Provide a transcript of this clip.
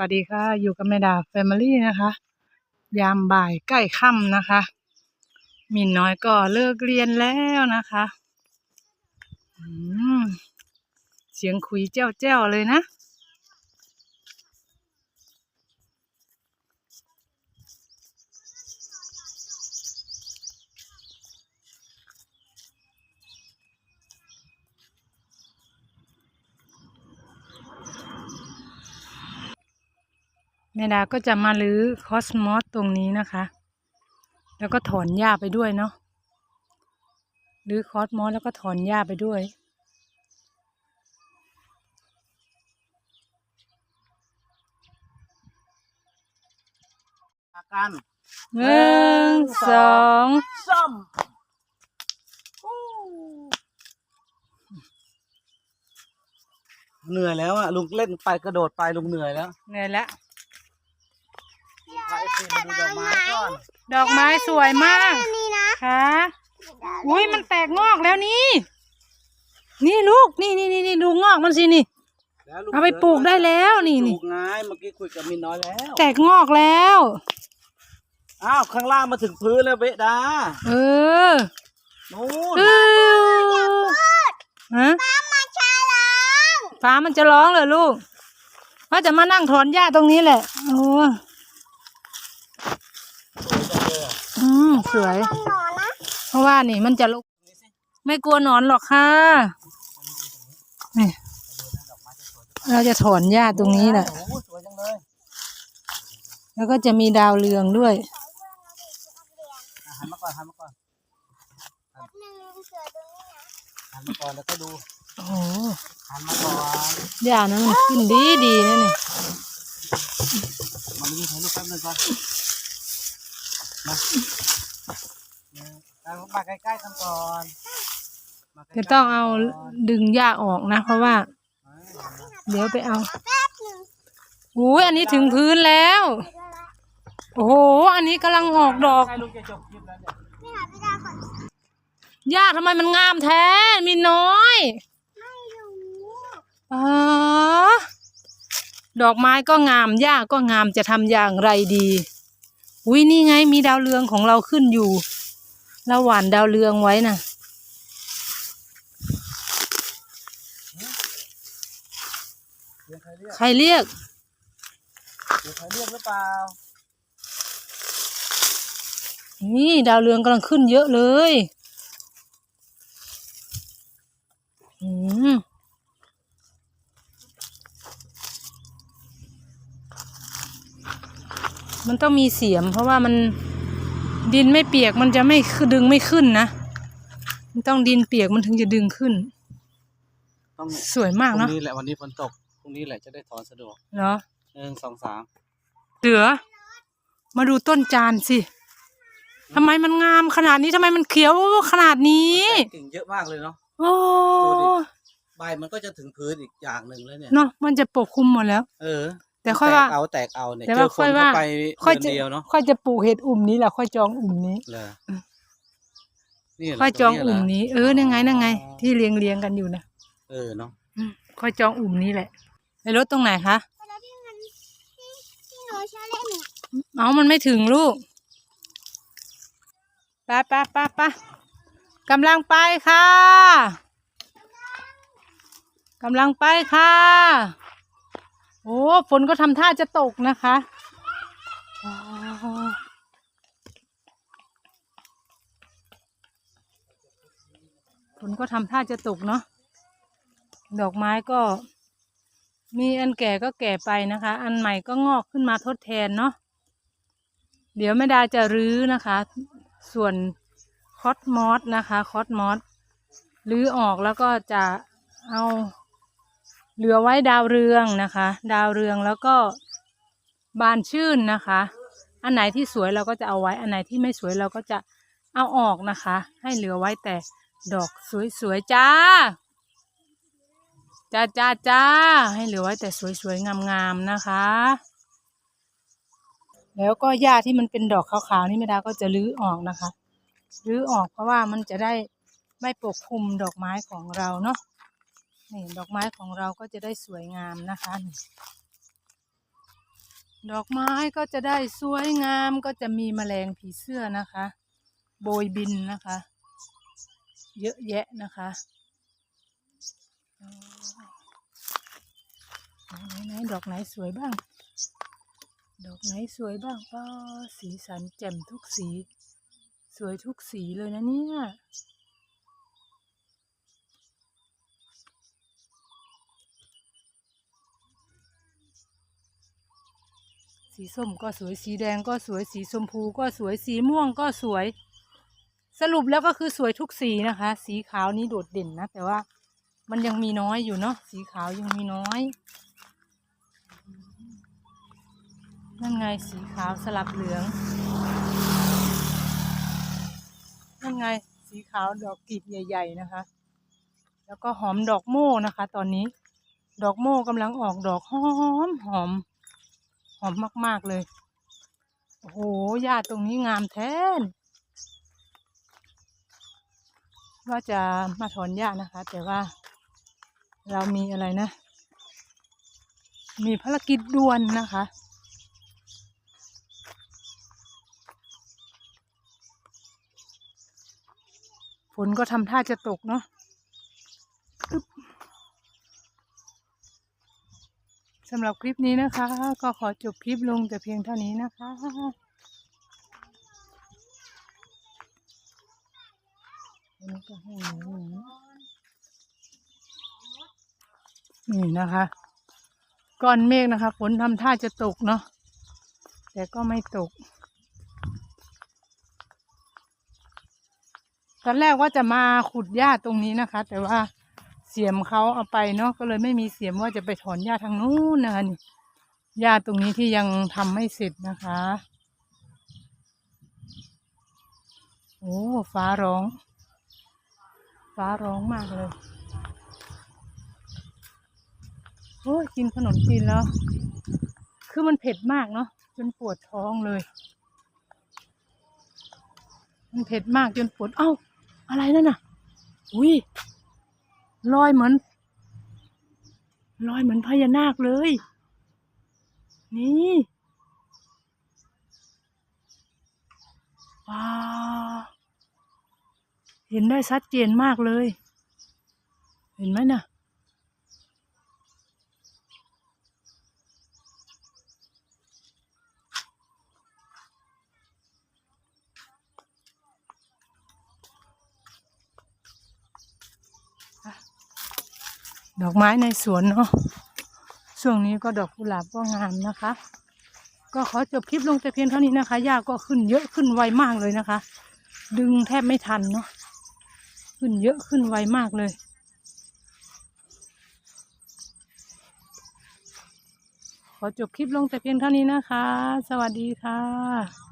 วัสดีค่ะ อยู่กับแม่ดาแฟมิลี่นะคะ ยามบ่ายใกล้ค่ำนะคะ มินน้อยก็เลิกเรียนแล้วนะคะอืมเสียงคุยเจ้าเจ้าๆเลยนะ แม่ดาก็จะมาลื้อคอสมอสตรงนี้นะคะ แล้วก็ถอนหญ้าไปด้วยเนาะลื้อคอสมอสแล้วก็ถอนหญ้าไปด้วยอากันหนึ่งสองส้มเหนื่อยแล้วอะลุงเล่นไปกระโดดไปลุงเหนื่อยแล้ว เหนื่อยแล้วพาเอฟซี มาดูดอกไม้ก่อนดอกไม้สวยมากนี่นะค่ะอุ้ยมันแตกงอกแล้วนี่ นี่ลูก นี่นี่นี่นี่ดูงอกมันสินี่ แล้วลุงเอาไปปลูกได้แล้วนี่ปลูนี่กไงเมื่อกี้คุยกับมินน้อยแล้วแตกงอกแล้ว อ้าวข้างล่างมาถึงพื้นแล้วเบะดาเออนู่นเออฮะมาชาลังฟ้ามันจะร้องเหรอลูกว่าจะมานั่งถอนหญ้าตรงนี้แหละ โอ้อืม สวยต้องนอนนะเพราะว่านี่มันจะลุกไม่กลัวหนอนหรอกค่ะนี่เราจะถอนหญ้าตรงนี้แหละโอ้โหสวยจังเลยแล้วก็จะมีดาวเรืองด้วยอะหันมาก่อนหันมาก่อนหนึ่งเสือตรงนี้นะหันมาก่อนแล้วก็ดูโอ้โหหันมาก่อนหญ้านั้นมันขึ้นดีดีนะนี่มาดูถ่ายรูปแป๊บนึงก่อนมาเอา มาใกล้ๆกันก่อนมาใกล้ๆจะต้องเอาก่นดึงหญ้าออกนะ เพราะว่า เดี๋ยวไปเอาอุ้ยอันนี้ถึงพื้นแล้ว โอ้โห อันนี้กำลังออกดอกใกล้ลูกจะจบคลิปแล้วเนี่ยไม่หาไม่ได้ก่อนหญ้าทำไมมันงามแท้ มีน้อยไม่รู้อ๋อดอกไม้ก็งามหญ้าก็งามจะทำอย่างไรดี อุ้ยนี่ไงมีดาวเรืองของเราขึ้นอยู่เราหว่านดาวเรืองไว้น่ะเดี๋ยวใครเรียกใครเรียกเดี๋ยวใครเรียกหรือเปล่า นี่ดาวเรืองกำลังขึ้นเยอะเลย อืม มันต้องมีเสียม เพราะว่ามันดินไม่เปียกมันจะไม่คือดึงไม่ขึ้นนะ มันต้องดินเปียกมันถึงจะดึงขึ้น ต้องสวยมากพรุ่เนาะงนี้แหละวันนี้ฝนตกพรุ่งนี้แหละจะได้ถอนสะดวกเหรอ หนึ่งสองสามเสือ มาดูต้นจานสิทำไมมันงามขนาดนี้ทำไมมันเขียวขนาดนี้ แตกกิ่งเยอะมากเลยเนาะ โอ้ดูดิ ใบมันก็จะถึงพื้นอีกอย่างหนึ่งแล้วเนี่ย เนาะมันจะปกคลุมหมดแล้ว เออ แต่ค่อยว่าแตกเอาแตกเอาเนี่ยแต่เจว่าอฝค่อยนว่า เข้าไปค่อยเดือนจะเดียวเนาะค่อยจะปลูกเห็ดอุ่มนี้แหละค่อยจองอุ่มนี้เลยอืมนี่เหรค่อยจองตรอุ่มเหร นี้ เออนั่งไงนั่งไงที่เรียงเรียงกันอยู่นะเออเนาะอืมค่อยจองอุ่มนี้แหละไปรถตรงไหนคะแล้วที่มันที่ที่หนูชอบเล่นเนี่ยเอามันไม่ถึงลูกไปไปไปไปกำลังไปค่ะกำลังไปค่ะ โอ้ฝนก็ทำท่าจะตกนะคะฝนก็ทำท่าจะตกเนาะดอกไม้ก็ มีอันแก่ก็แก่ไปนะคะ อันใหม่ก็งอกขึ้นมาทดแทนเนาะเดี๋ยวแม่ดาจะรื้อนะคะ ส่วนคอสมอสนะคะ คอสมอสรื้อออกแล้วก็จะเอา เหลือไว้ดาวเรืองนะคะ ดาวเรืองแล้วก็บานชื่นนะคะ อันไหนที่สวยเราก็จะเอาไว้ อันไหนที่ไม่สวยเราก็จะเอาออกนะคะ ให้เหลือไว้แต่ดอกสวยๆจ้า จ้าจ้าจ้า ให้เหลือไว้แต่สวยๆงามๆนะคะ แล้วก็หญ้าที่มันเป็นดอกขาวๆนี่แม่ดาก็จะรื้อออกนะคะ รื้อออกเพราะว่ามันจะได้ไม่ปกคลุมดอกไม้ของเราเนาะ นี่ดอกไม้ของเราก็จะได้สวยงามนะคะ ดอกไม้ก็จะได้สวยงามก็จะมีแมลงผีเสื้อนะคะ โบยบินนะคะ เยอะแยะนะคะไหนๆดอกไหนสวยบ้าง ดอกไหนสวยบ้างก็สีสันแจ่มทุกสี สวยทุกสีเลยนะเนี่ย สีส้มก็สวยสีแดงก็สวยสีชมพูก็สวยสีม่วงก็สวย สรุปแล้วก็คือสวยทุกสีนะคะ สีขาวนี้โดดเด่นนะ แต่ว่ามันยังมีน้อยอยู่เนาะสีขาวยังมีน้อย นั่นไงสีขาวสลับเหลือง นั่นไงสีขาวดอกกลีบใหญ่ ๆนะคะ แล้วก็หอมดอกโม่นะคะ ตอนนี้ ดอกโม่กำลังออกดอกหอมหอม หอมมากๆเลย โอ้โหหญ้าตรงนี้งามแท้นว่าจะมาถอนหญ้านะคะ แต่ว่าเรามีอะไรนะ มีภารกิจด่วนนะคะ ฝนก็ทำท่าจะตกเนาะอึ๊บ สำหรับคลิปนี้นะคะ ก็ขอจบคลิปลงแต่เพียงเท่านี้นะคะนี่ก็ให้นี่นะคะก้อนเมฆนะคะฝนทำท่าจะตกเนาะแต่ก็ไม่ตก ตอนแรกว่าจะมาขุดหญ้าตรงนี้นะคะ แต่ว่า เสียมเขาเอาไปเนาะก็เลยไม่มีเสียมว่าจะไปถอนหญ้าทางนู้นนะคะนี่หญ้าตรงนี้ที่ยังทำไม่เสร็จนะคะ โอ้ฟ้าร้อง ฟ้าร้องมากเลยโอ้กินขนมจีนแล้ว คือมันเผ็ดมากเนาะจนปวดท้องเลย มันเผ็ดมากจนปวดเอ้า อะไรนั่นน่ะ อุ้ย ลอยเหมือนลอยเหมือนพญานาคเลย นี่ว้าเห็นได้ชัดเจนมากเลย เห็นไหมน่ะ ดอกไม้ในสวนเนาะช่วงนี้ก็ดอกกุหลาบก็งามนะคะ ก็ขอจบคลิปลงแต่เพียงเท่านี้นะคะหญ้าก็ขึ้นเยอะขึ้นไวมากเลยนะคะ ดึงแทบไม่ทันเนาะขึ้นเยอะขึ้นไวมากเลยขอจบคลิปลงแต่เพียงเท่านี้นะคะ สวัสดีค่ะ